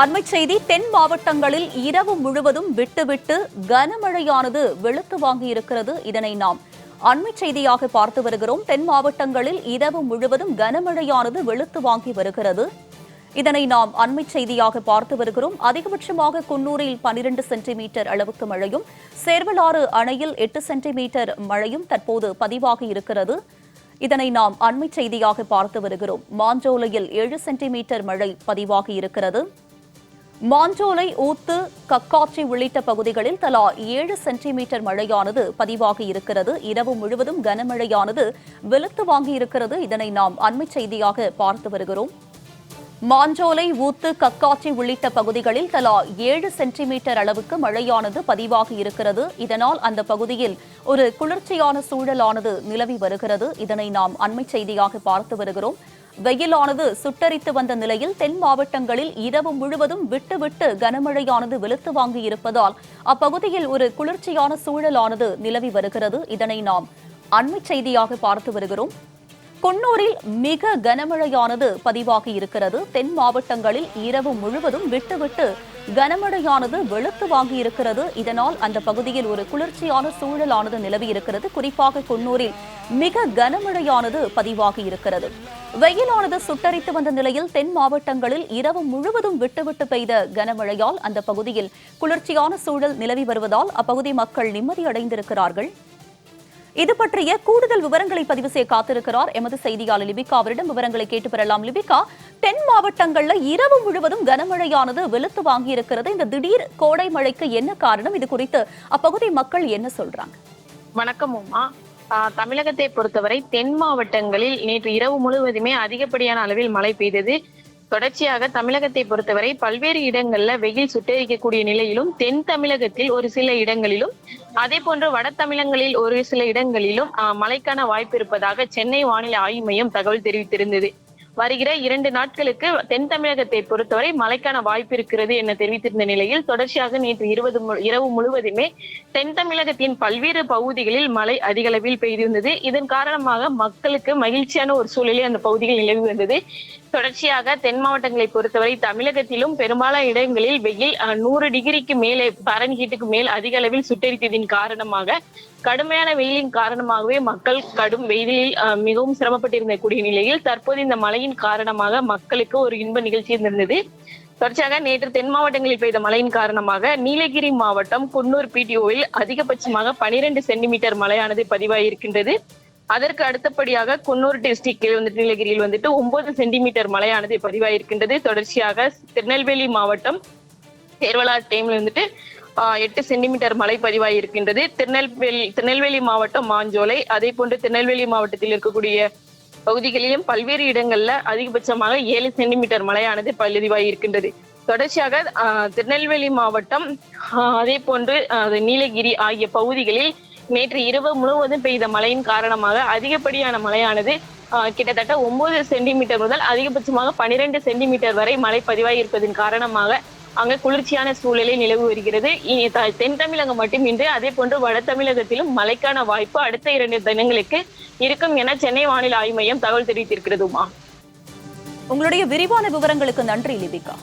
அண்மை செய்தி தென் மாவட்டங்களில் இரவு முழுவதும் விட்டுவிட்டு கனமழையானது வெளுத்து வாங்கியிருக்கிறது இதனை நாம் அண்மை செய்தியாக பார்த்து வருகிறோம். தென் மாவட்டங்களில் இரவு முழுவதும் கனமழையானது வெளுத்து வாங்கி வருகிறது. இதனை நாம் அண்மை செய்தியாக பார்த்து வருகிறோம். அதிகபட்சமாக குன்னூரில் பனிரெண்டு சென்டிமீட்டர் அளவுக்கு மழையும் சேர்வலாறு அணையில் எட்டு சென்டிமீட்டர் மழையும் தற்போது பதிவாகி இருக்கிறது. இதனை நாம் அண்மை செய்தியாக பார்த்து வருகிறோம். மாஞ்சோலையில் ஏழு சென்டிமீட்டர் மழை பதிவாகி இருக்கிறது. மாஞ்சோலை ஊத்து கக்காச்சி உள்ளிட்ட பகுதிகளில் தலா ஏழு சென்டிமீட்டர் மழையானது பதிவாகி இருக்கிறது. இரவு முழுவதும் கனமழையானது வெளுத்து வாங்கியிருக்கிறது இதனை நாம் அண்மை செய்தியாக பார்த்து வருகிறோம். மாஞ்சோலை ஊத்து கக்காச்சி உள்ளிட்ட பகுதிகளில் தலா ஏழு சென்டிமீட்டர் அளவுக்கு மழையானது பதிவாகி இருக்கிறது. இதனால் அந்த பகுதியில் ஒரு குளிர்ச்சியான சூழலானது நிலவி வருகிறது. இதனை நாம் அண்மை செய்தியாக பார்த்து வருகிறோம். வெயிலானது சுட்டரித்து வந்த நிலையில் தென் மாவட்டங்களில் இரவு முழுவதும் விட்டு விட்டு கனமழையானது வெளுத்து வாங்கி இருப்பதால் அப்பகுதியில் ஒரு குளிர்ச்சியான சூழலானது நிலவி வருகிறது. இதனை நாம் அண்மை செய்தியாக பார்த்து வருகிறோம். குன்னூரில் மிக கனமழையானது பதிவாகி இருக்கிறது. தென் மாவட்டங்களில் இரவு முழுவதும் விட்டுவிட்டு கனமழையானது வெளுத்து வாங்கி இருக்கிறது இதனால் அந்த பகுதியில் ஒரு குளிர்ச்சியான சூழலானது நிலவி இருக்கிறது குறிப்பாக குன்னூரில் மிக கனமழையானது பதிவாகி இருக்கிறது வெயிலானது சுட்டரித்து வந்த நிலையில் தென் மாவட்டங்களில் இரவு முழுவதும் விட்டுவிட்டு பெய்த கனமழையால் அந்த பகுதியில் குளிர்ச்சியான சூழல் நிலவி வருவதால் அப்பகுதி மக்கள் நிம்மதியடைந்திருக்கிறார்கள் இது பற்றிய கூடுதல் விவரங்களை பதிவு செய்ய காத்திருக்கிறார். எமது செய்தியாளர் லிபிகா அவரிடம் விவரங்களை கேட்டு பெறலாம். லிபிகா தென் மாவட்டங்கள்ல இரவு முழுவதும் கனமழையானது வெளுத்து வாங்கியிருக்கிறது. இந்த திடீர் கோடை மழைக்கு என்ன காரணம்? இது குறித்து அப்பகுதி மக்கள் என்ன சொல்றாங்க? வணக்கம் உமா. ஆஹ் தமிழகத்தை பொறுத்தவரை தென் மாவட்டங்களில் நேற்று இரவு முழுவதுமே அதிகப்படியான அளவில் மழை பெய்தது. தொடர்ச்சியாக தமிழகத்தை பொறுத்தவரை பல்வேறு இடங்கள்ல வெயில் சுட்டரிக்கக்கூடிய நிலையிலும் தென் தமிழகத்தில் ஒரு சில இடங்களிலும் அதே போன்று வட தமிழங்களில் ஒரு சில இடங்களிலும் ஆஹ் மழைக்கான வாய்ப்பு இருப்பதாக சென்னை வானிலை ஆய்வு மையம் தகவல் தெரிவித்திருந்தது. வருகிற இரண்டு நாட்களுக்கு தென் தமிழகத்தை பொறுத்தவரை மழைக்கான வாய்ப்பு இருக்கிறது என தெரிவித்திருந்த நிலையில் தொடர்ச்சியாக நேற்று இருபது இரவு முழுவதுமே தென் தமிழகத்தின் பல்வேறு பகுதிகளில் மழை அதிகளவில் பெய்திருந்தது. இதன் காரணமாக மக்களுக்கு மகிழ்ச்சியான ஒரு சூழலே அந்த பகுதியில் நிலவி வந்தது. தொடர்ச்சியாக தென் மாவட்டங்களை பொறுத்தவரை தமிழகத்திலும் பெரும்பாலான இடங்களில் வெயில் நூறு டிகிரிக்கு மேலே பாரன்ஹீட்டுக்கு மேல் அதிக அளவில் சுட்டரித்ததின் காரணமாக கடுமையான வெயிலின் காரணமாகவே மக்கள் கடும் வெயிலில் மிகவும் சிரமப்பட்டிருந்த கூடிய நிலையில் தற்போது இந்த மழையின் மழையின் காரணமாக மக்களுக்கு ஒரு இன்ப நிகழ்ச்சி இருந்திருந்தது. தொடர்ச்சியாக நேற்று தென் மாவட்டங்களில் பெய்த மழையின் காரணமாக நீலகிரி மாவட்டம் குன்னூர் பிடிஓவில் அதிகபட்சமாக பனிரெண்டு சென்டிமீட்டர் மழையானது பதிவாகியிருக்கின்றது அதற்கு அடுத்தபடியாக குன்னூர் டிஸ்ட்ரிக்டில் வந்துட்டு நீலகிரியில் வந்துட்டு ஒன்பது சென்டிமீட்டர் மழையானது பதிவாகியிருக்கின்றது தொடர்ச்சியாக திருநெல்வேலி மாவட்டம் சேர்வலார் டைம்ல வந்துட்டு எட்டு சென்டிமீட்டர் மழை பதிவாகியிருக்கின்றது திருநெல்வேலி திருநெல்வேலி மாவட்டம் மாஞ்சோலை அதே போன்று திருநெல்வேலி மாவட்டத்தில் இருக்கக்கூடிய பகுதிகளிலும் பல்வேறு இடங்கள்ல அதிகபட்சமாக ஏழு சென்டிமீட்டர் மழையானது பதிவாகியிருக்கின்றது தொடர்ச்சியாக திருநெல்வேலி மாவட்டம் ஆஹ், அதே போன்று நீலகிரி ஆகிய பகுதிகளில் நேற்று இரவு முழுவதும் பெய்த மழையின் காரணமாக அதிகப்படியான மழையானது ஆஹ், கிட்டத்தட்ட ஒன்பது சென்டிமீட்டர் முதல் அதிகபட்சமாக பனிரெண்டு சென்டிமீட்டர் வரை மழை பதிவாகியிருப்பதன் காரணமாக அங்கு குளிர்ச்சியான சூழலே நிலவு வருகிறது. இனி தென் தமிழகம் மட்டுமின்றி அதே போன்று வட தமிழகத்திலும் மழைக்கான வாய்ப்பு அடுத்த இரண்டு தினங்களுக்கு இருக்கும் என சென்னை வானிலை ஆய்வு மையம் தகவல் தெரிவித்திருக்கிறதுமா. உங்களுடைய விரிவான விவரங்களுக்கு நன்றி லிபிகா.